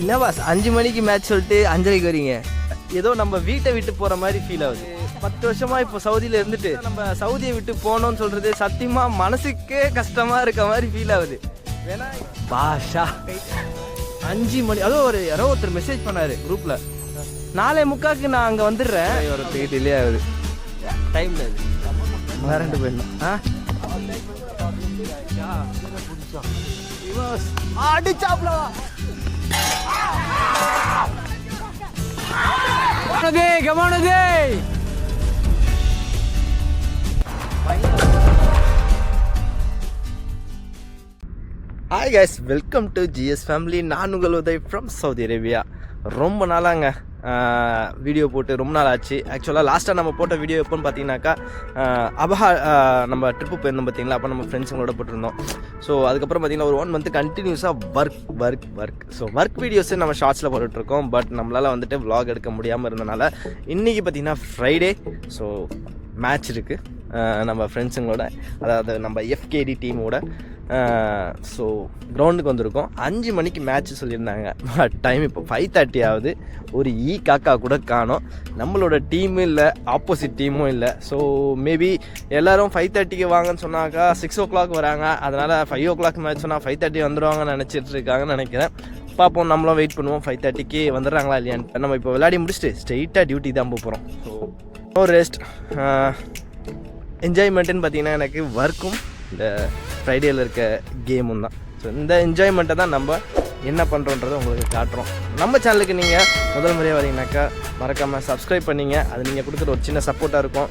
என்ன பாஸ் அஞ்சு மணிக்கு மேட்ச் சொல்லிட்டு அஞ்சரைக்கு வரீங்க? ஏதோ நம்ம வீட்டை விட்டு போற மாதிரி ஃபீல் ஆகுது. பத்து வருஷமா இப்போ சவுதியில இருந்துட்டு நம்ம சவுதியை விட்டு போனோம்னு சொல்றது சத்தியமா மனசுக்கே கஷ்டமா இருக்க மாதிரி ஃபீல் ஆகுது. பாஷா. அஞ்சு மணி அதோ ஒரு யாரோ ஒருத்தர் மெசேஜ் பண்ணாரு குரூப்ல நாளை முக்காக்கு நான் அங்க வந்துடுறேன். ஒரு டிக்கெட் டிலே ஆகுது. டைம்ல அது. மறந்து போயிடணும். ஆ? அடிச்சாப்ல கமானதே hi guys welcome to GS family நான் உங்கள் உதய் ஃப்ரம் சவுதி அரேபியா ரொம்ப நாளாங்க. வீடியோ போட்டு ரொம்ப நாள் ஆச்சு. ஆக்சுவலாக லாஸ்ட்டாக நம்ம போட்ட வீடியோ எப்போன்னு பார்த்தீங்கன்னாக்கா அபஹா நம்ம ட்ரிப்பு போயிருந்தோம் பார்த்தீங்களா அப்போ நம்ம ஃப்ரெண்ட்ஸுங்களோட போட்டிருந்தோம். ஸோ அதுக்கப்புறம் பார்த்தீங்கன்னா ஒரு ஒன் மந்த் கண்டினியூஸாக work work work so work வீடியோஸே நம்ம ஷார்ட்ஸில் போட்டுட்ருக்கோம். பட் நம்மளால் வந்துட்டு வ்ளாக் எடுக்க முடியாமல் இருந்தனால இன்றைக்கி பார்த்தீங்கன்னா ஃப்ரைடே ஸோ மேட்ச் இருக்குது நம்ம ஃப்ரெண்ட்ஸுங்களோட அதாவது நம்ம எஃப்கேடி டீமோட ஸோ கிரவுண்டுக்கு வந்திருக்கோம். அஞ்சு மணிக்கு மேட்ச் சொல்லியிருந்தாங்க. பட் டைம் இப்போ ஃபைவ் தேர்ட்டி ஆகுது. ஒரு ஈ காக்கா கூட காணோம். நம்மளோட டீமும் இல்லை ஆப்போசிட் டீமும் இல்லை. ஸோ மேபி எல்லாரும் ஃபைவ் தேர்ட்டிக்கு வாங்கன்னு சொன்னாக்கா சிக்ஸ் ஓ கிளாக் வராங்க. அதனால் ஃபைவ் ஓ கிளாக் மேட்ச் சொன்னால் ஃபைவ் தேர்ட்டி வந்துடுவாங்கன்னு நினச்சிட்டு இருக்காங்கன்னு நினைக்கிறேன். பார்ப்போம் நம்மளும் வெயிட் பண்ணுவோம். ஃபைவ் தேர்ட்டிக்கு வந்துடுறாங்களா இல்லையான்னு. நம்ம இப்போ விளையாடி முடிச்சுட்டு ஸ்ட்ரெயிட்டாக டியூட்டி தான் போகிறோம் ஸோ நோ ரெஸ்ட் என்ஜாய்மெண்ட்டுன்னு பார்த்தீங்கன்னா எனக்கு ஒர்க்கும் இந்த ஃப்ரைடேயில் இருக்க கேமும் தான். ஸோ இந்த என்ஜாய்மெண்ட்டை தான் நம்ம என்ன பண்ணுறோன்றதை உங்களுக்கு காட்டுறோம். நம்ம சேனலுக்கு நீங்கள் முதல் முறையாக வரீங்கனாக்கா மறக்காமல் சப்ஸ்கிரைப் பண்ணிங்க. அது நீங்கள் கொடுக்குற ஒரு சின்ன சப்போர்ட்டாக இருக்கும்.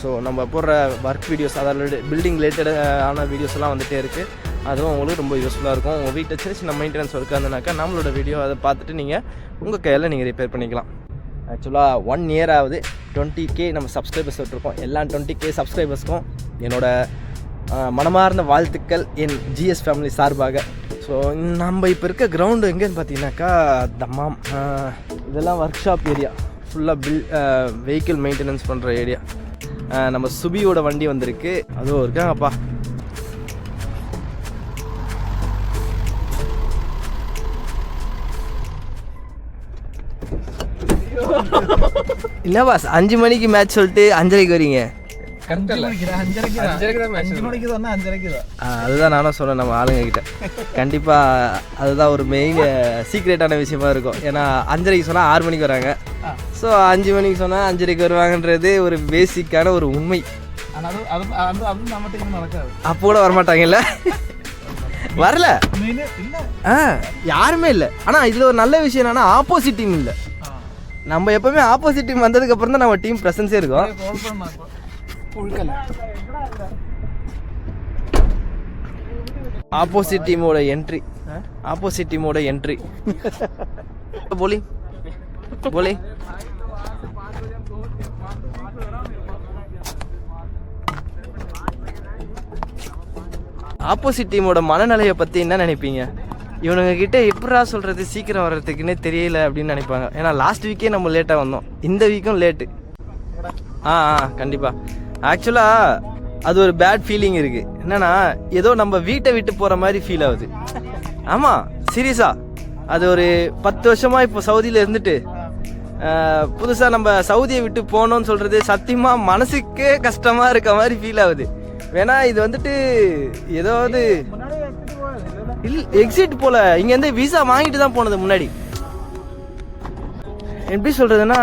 ஸோ நம்ம போடுற ஒர்க் வீடியோஸ் அதாவது பில்டிங் ரிலேட்டட் ஆன வீடியோஸ் எல்லாம் வந்துகிட்டே இருக்குது அதுவும் உங்களுக்கு ரொம்ப யூஸ்ஃபுல்லாக இருக்கும். உங்கள் வீட்டில் சின்ன சின்ன மெயின்டெனன்ஸ் ஒர்க்காக இருந்தனாக்கா நம்மளோட வீடியோ அதை பார்த்துட்டு நீங்கள் உங்கள் கையில் நீங்கள் ரிப்பேர் பண்ணிக்கலாம். ஆக்சுவலாக ஒன் இயர் ஆகுது. டுவெண்ட்டி கே நம்ம சப்ஸ்கிரைபர்ஸ் விட்டுருக்கோம். எல்லா டுவெண்ட்டி கே சப்ஸ்கிரைபர்ஸ்க்கும் என்னோட மனமார்ந்த வாழ்த்துக்கள் என் ஜிஎஸ் ஃபேமிலி சார்பாக. ஸோ நம்ம இப்போ இருக்க கிரவுண்டு எங்கேன்னு பார்த்தீங்கன்னாக்கா தம்மாம் இதெல்லாம் ஒர்க் ஷாப் ஏரியா ஃபுல்லாக பில் வெஹிக்கிள் மெயின்டெனன்ஸ் பண்ணுற ஏரியா நம்ம சுபியோட வண்டி வந்திருக்கு. அதுவும் இருக்காங்கப்பா என்ன பாஸ் அஞ்சு மணிக்கு மேட்ச் சொல்லிட்டு அஞ்சரைக்கு வரீங்க? ஆ, அதுதான் நானும் சொன்னேன் நம்ம ஆளுங்க கிட்ட. கண்டிப்பாக அதுதான் ஒரு மெயின் சீக்ரெட்டான விஷயமா இருக்கும். ஏன்னா அஞ்சரைக்கு சொன்னால் ஆறு மணிக்கு வராங்க. ஸோ அஞ்சு மணிக்கு சொன்னால் அஞ்சரைக்கு வருவாங்கன்றது ஒரு பேசிக்கான ஒரு உண்மை. அப்போ கூட வரமாட்டாங்கல்ல? வரல. ஆ யாருமே இல்லை. ஆனால் இதில் ஒரு நல்ல விஷயம் என்னன்னா ஆப்போசிட் டீம் இல்லை. நம்ம எப்பவுமே ஆப்போசிட் டீம் வந்ததுக்கு அப்புறம் தான் நம்ம டீம் ப்ரெசன்ஸே இருக்கும். ஆப்போசிட் டீமோட என்ட்ரி ஆப்போசிட் டீமோட என்ட்ரி போலி போலி ஆப்போசிட் டீமோட மனநிலையை பற்றி என்ன நினைப்பீங்க? இவனுங்க கிட்ட எப்படா சொல்கிறது சீக்கிரம் வர்றதுக்குன்னே தெரியல அப்படின்னு நினைப்பாங்க. ஏன்னா லாஸ்ட் வீக்கே நம்ம லேட்டாக வந்தோம். இந்த வீக்கும் லேட்டு ஆ ஆ கண்டிப்பாக ஆக்சுவலாக அது ஒரு பேட் ஃபீலிங் இருக்குது என்னன்னா ஏதோ நம்ம வீட்டை விட்டு போகிற மாதிரி ஃபீல் ஆகுது. ஆமாம் சீரியஸா. அது ஒரு பத்து வருஷமாக இப்போ சவுதியில் இருந்துட்டு புதுசாக நம்ம சவுதியை விட்டு போனோம்னு சொல்கிறது சத்தியமாக மனசுக்கே கஷ்டமாக இருக்க மாதிரி ஃபீல் ஆகுது. வேணா இது வந்துட்டு ஏதாவது இல்ல எக்ஸிட் போல. இங்கேருந்து விசா வாங்கிட்டு தான் போனது முன்னாடி. எப்படி சொல்கிறதுன்னா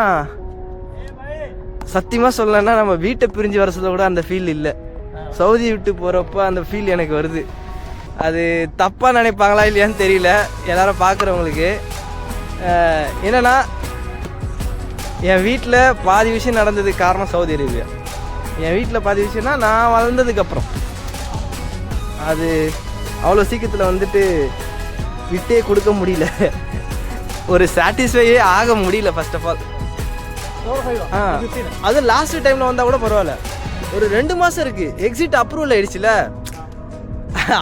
சத்தியமாக சொல்லலைன்னா நம்ம வீட்டை பிரிஞ்சு வர சொல்ல கூட அந்த ஃபீல் இல்லை. சவுதி விட்டு போகிறப்ப அந்த ஃபீல் எனக்கு வருது. அது தப்பாக நினைப்பாங்களா இல்லையான்னு தெரியல. எல்லாரும் பார்க்குறவங்களுக்கு என்னன்னா என் வீட்டில் பாதி விஷயம் நடந்தது காரணம் சவுதி அரேபியா. என் வீட்டில் பாதி விஷயம்னா நான் வளர்ந்ததுக்கப்புறம் அது அவ்வளோ சீக்கிரத்தில் வந்துட்டு விட்டே கொடுக்க முடியல ஒரு சாட்டிஸ்ஃபையே ஆக முடியல ஃபர்ஸ்ட் ஆஃப் ஆல் ஆ அது லாஸ்ட் டைம்ல வந்தா கூட பரவாயில்ல ஒரு ரெண்டு மாசம் இருக்கு எக்ஸிட் அப்ரூவல் ஆயிடுச்சுல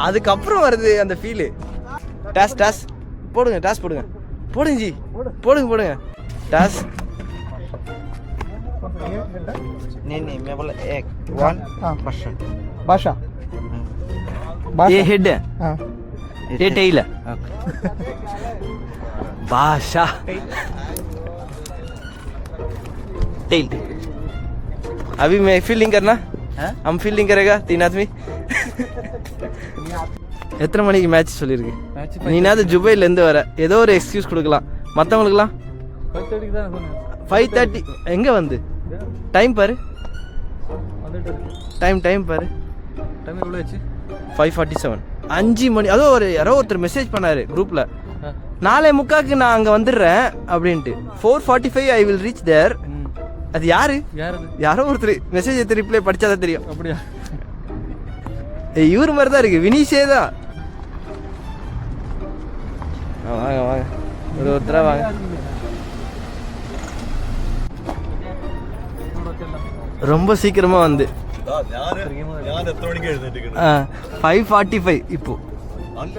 அதுக்கப்புறம் வருது அந்த ஃபீலு டாஸ் டாஸ் போடுங்க டாஸ் போடுங்க போடுங்க ஜி போடுங்க போடுங்க டாஸ் नहीं नहीं मैं बोला एक वन हाँ। क्वेश्चन भाषा ये हेड है हाँ ये टेल है बादशाह टेल अभी मैं फील्डिंग करना हम फील्डिंग करेगा तीन आदमी எத்தனை மணிக்கு மேட்ச் சொல்லியிருக்கு நீனாவது ஜுபைலேருந்து வர ஏதோ ஒரு எக்ஸ்கியூஸ் கொடுக்கலாம் மற்றவங்களுக்குலாம் ஃபைவ் தேர்ட்டி எங்கே வந்து டைம் பாரு டைம் டைம் பாரு ஃபைவ் ஃபார்ட்டி செவன் அஞ்சு மணி அதோ ஒரு யாரோ ஒருத்தர் மெசேஜ் பண்ணாரு குரூப்பில் நாளை முக்காக்கு நான் அங்கே வந்துடுறேன் அப்படின்ட்டு. Four forty five I will reach there அது யாரு? யாரோ ஒருத்தர் மெசேஜ் எடுத்து ரிப்ளை படிச்சாதான் தெரியும். அப்படியா? இவர் மாதிரி தான் இருக்கு. வினிஷே தான். வாங்க வாங்க. ஒரு ஒருத்தரா வாங்க. ரொம்ப சீக்கிரமா வந்து. ഞാൻ എത്ര മണിക്ക് എഴുന്നേറ്റ് ஃபைவ் ஃபார்ட்டி ஃபைவ் இப்போ അല്ല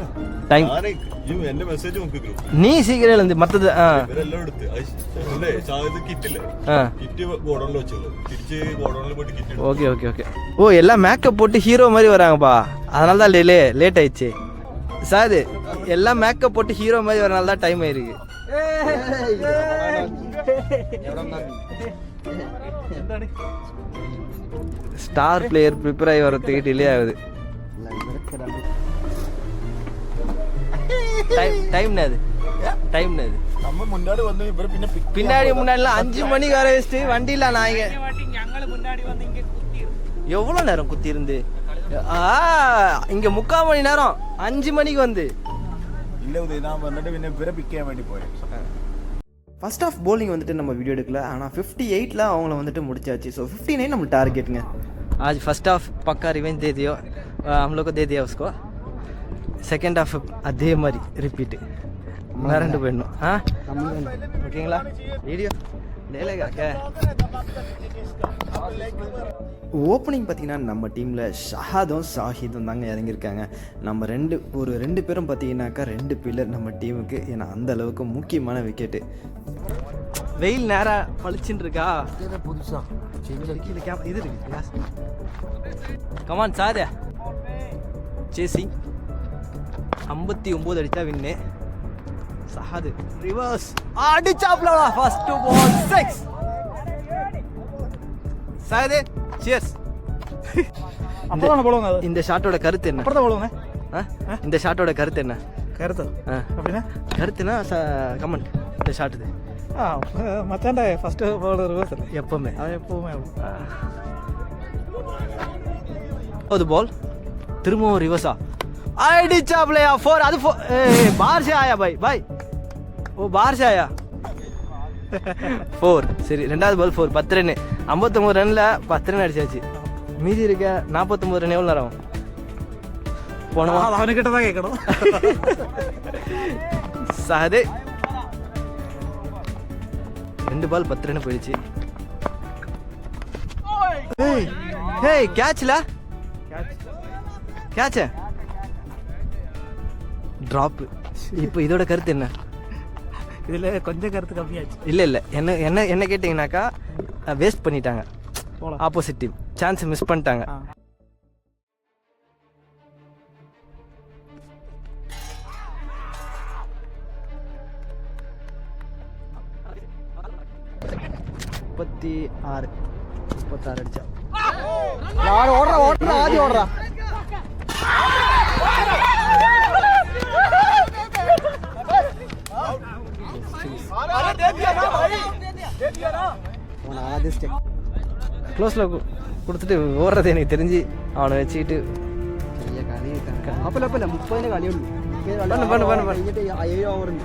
டைம் ഞാനേ ഈ എന്റെ മെസ്സേജ് നോക്കി ഗ്രൂപ്പ് நீ சீக்கிரம் எழுந்து மற்றது ஆ ഇവരെല്ലാം എടുത്ത് അത് അല്ലേ ഇത് കിറ്റില്ലേ ஆ കിറ്റ് ഗോഡൌണിൽ വെച്ചോളൂ തിരിച്ച് ഗോഡൌണിൽ പോയിട്ട് കിറ്റ് ஓகே ஓகே ஓகே ஓ எல்லாம் மேக்கப் போட்டு ஹீரோ மாதிரி வராங்கப்பா அதனால தான் லே லேட் ஆயிடுச்சு சார் எல்லாம் மேக்கப் போட்டு ஹீரோ மாதிரி வரனால தான் டைம் ஆயிருக்கு ஸ்டார் பிளேயர் ப்ரிப்பேர் ஆகி வரதுக்கு டிலே ஆகுது. டைம் அது. டைம் அது. முன்னாடி பின்னாடி முன்னாடிலாம் அஞ்சு மணிக்கு வர வச்சுட்டு வண்டியில் நான் இங்கே. எவ்வளோ நேரம் குத்தி இருந்து? இங்கே முக்கால் மணி நேரம். அஞ்சு மணிக்கு வந்து. இல்லை நான் வந்துட்டு பிறப்பிக்க வேண்டி போயிடுச்சு ஃபர்ஸ்ட் ஆஃப் போலிங் வந்துட்டு நம்ம வீடியோ எடுக்கல ஆனால் ஃபிஃப்டி எயிட்டில் அவங்கள வந்துட்டு முடிச்சாச்சு. ஸோ फिफ्टी नाइन நம்ம டார்கெட்டுங்க ஆஜ் फर्स्ट ஆஃப் पक्का रिवेंज दे दियो हम लोग செகண்ட் ஆஃப் அதே மாதிரி ரிப்பீட்டு மறந்து போயிடணும். ஆ? ஓகேங்களா? வீடியோ ஓப்பனிங் பார்த்தீங்கன்னா நம்ம டீமில் ஷஹாதும் ஷாஹிதும் தாங்க இறங்கியிருக்காங்க. நம்ம ரெண்டு ஒரு ரெண்டு பேரும் பார்த்தீங்கன்னாக்கா ரெண்டு பில்லர் நம்ம டீமுக்கு ஏன்னா அந்தளவுக்கு முக்கியமான விக்கெட்டு வெயில் நேராக பளிச்சுன்னு இருக்கா புதுசா. கீழே இது இருக்கு கமான் சாதே. சேசிங் ஐம்பத்தி ஒம்பது அடித்தா வின்னு. சஹாது ரிவர்ஸ் அடிச்சாப்ல ஃபர்ஸ்ட் பால் சிக்ஸ் சாதே சியர்ஸ் அப்பதான் போடுவாங்க இந்த ஷாட்டோட கருத்து என்ன? அப்புறம் தான் போடுவாங்க? இந்த ஷாட்டோட கருத்து என்ன? கருத்து. அப்படின்னா? கருத்துனா கமெண்ட் இந்த ஷாட்டுது ആ മച്ചാൻ്റെ ഫസ്റ്റ് ബോൾ റിവേഴ്സ് അല്ലേ எப்பவுமே അത് എപ്പോഴും அது பால் திரும்பவும் ரிவர்ஸா அடிச்சா பிள்ளையா ஃபோர் அது ஃபோர் பார் சே ஆயா பாய் பாய் ஓ பார் சே ஆயா ஃபோர் சரி ரெண்டாவது பால் ஃபோர் பத்து ரன் ஐம்பத்தொம்பது ரன்ல பத்து ரன் அடிச்சாச்சு மீதி இருக்க நாற்பத்தொம்பது ரன் எவ்வளோ நேரம் போனோமா അവനെ കിട്ടതാ കേൾക്കണം சஹதே ரெண்டு பால் பத்து ரன் போயிடுச்சு ஹேய் கேட்ச்ல கேட்ச ட்ராப்பு இப்போ இதோட கருத்து என்ன? இதில் கொஞ்சம் கருத்து கம்மியாச்சு. இல்லை இல்லை. என்ன என்ன என்ன கேட்டிங்கனாக்கா வேஸ்ட் பண்ணிட்டாங்க. ஆப்போசிட் டீம் சான்ஸ் மிஸ் பண்ணிட்டாங்க. മുപ്പത്തി ആറ് മുപ്പത്തി ആറ് അടിച്ച ഓടറ ഓടറ ആദ്യം ഓടറ. ആദ്യ സ്റ്റെപ്പ് ക്ലോസിലോ കൊടുത്തിട്ട് ഓടത്തേനെ തിരിഞ്ഞ് ആണ് വെച്ചിട്ട് അപ്പലപ്പല്ല മുപ്പതിന് കളിയുള്ളൂ. കഴിഞ്ഞിട്ട് ഏഴ് ഓവറുണ്ട്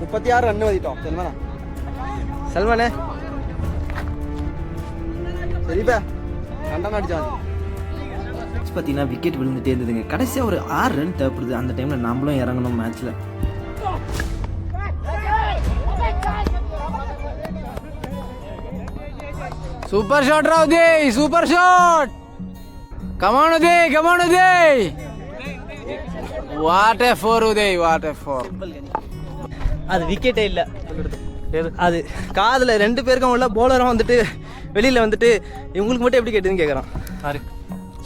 മുപ്പത്തിയാറ് റണ്ണ് മതി കേട്ടോ സൽമാനാ. സൽമാനേ. பெரியப்பா கண்டன அடிச்சாங்க பார்த்தீங்கன்னா விக்கெட் விழுந்துட்டே இருந்ததுங்க. கடைசியாக ஒரு ஆறு ரன் தேவைப்படுது. அந்த டைமில் நம்மளும் இறங்கணும் மேட்ச்சில் super shot they super shot come on Uday come on Uday what a four Uday what a four அது விக்கெட்டே இல்லை. அது காதில் ரெண்டு பேருக்கும் உள்ள போலரும் வந்துட்டு வெளியில் வந்துட்டு இவங்களுக்கு மட்டும் எப்படி கேட்டுதுன்னு கேட்குறான் ആര്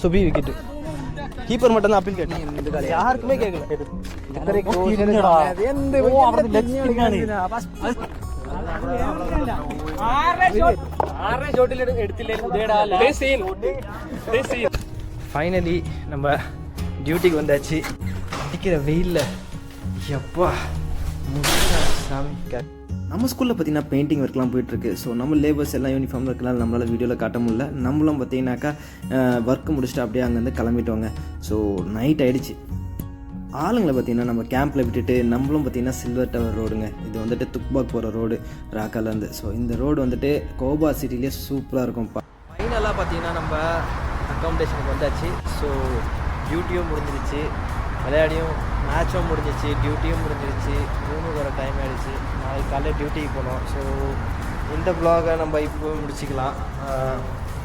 சுபி விக்கெட்டு கீப்பர் மட்டும் தான் அப்பீல் கேட்டேன். யாருக்குமே கேட்கல ஃபைனலி நம்ம டியூட்டிக்கு வந்தாச்சு. அடிக்கிற வெயிலில். எப்பா? சாமி க- நம்ம ஸ்கூலில் பார்த்தீங்கன்னா பெயிண்டிங் ஒர்க்லாம் போயிட்டுருக்கு. ஸோ நம்ம லேபர்ஸ் எல்லாம் யூனிஃபார்ம் இருக்கலாம் நம்மளால் வீடியோவில் காட்ட முடியல. நம்மளும் பார்த்தீங்கன்னாக்கா ஒர்க் முடிச்சுட்டு அப்படியே அங்கேருந்து கிளம்பிட்டோங்க. ஸோ நைட் ஆகிடுச்சு ஆளுங்களை பார்த்தீங்கன்னா நம்ம கேம்பில் விட்டுட்டு நம்மளும் பார்த்தீங்கன்னா சில்வர் டவர் ரோடுங்க இது வந்துட்டு துக்பாக் போகிற ரோடு ராக்காலேருந்து ஸோ இந்த ரோடு வந்துட்டு கோபா சிட்டிலேயே சூப்பராக இருக்கும்ப்பா. ஃபைனலாக பார்த்தீங்கன்னா நம்ம அக்காமடேஷனுக்கு வந்தாச்சு. ஸோ டியூட்டியும் முடிஞ்சிருச்சு. விளையாடியும் மேட்சும் முடிஞ்சிச்சு டியூட்டியும் முடிஞ்சிருச்சு. ரூமுக்கு வர டைம் ஆகிடுச்சு நாளைக்கு காலையில் டியூட்டிக்கு போனோம். ஸோ இந்த ப்ளாகை நம்ம இப்போ முடிச்சிக்கலாம்.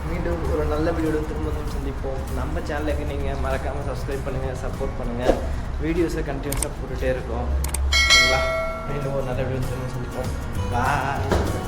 மீண்டும் ஒரு நல்ல வீடியோட திரும்ப சந்திப்போம். நம்ம சேனலுக்கு நீங்கள் மறக்காமல் சப்ஸ்கிரைப் பண்ணுங்கள் சப்போர்ட் பண்ணுங்கள் வீடியோஸை கண்டினியூஸாக போட்டுகிட்டே இருக்கோம். சரிங்களா? மீண்டும் ஒரு நல்ல வீடியோ திரும்ப சந்திப்போம். பாய்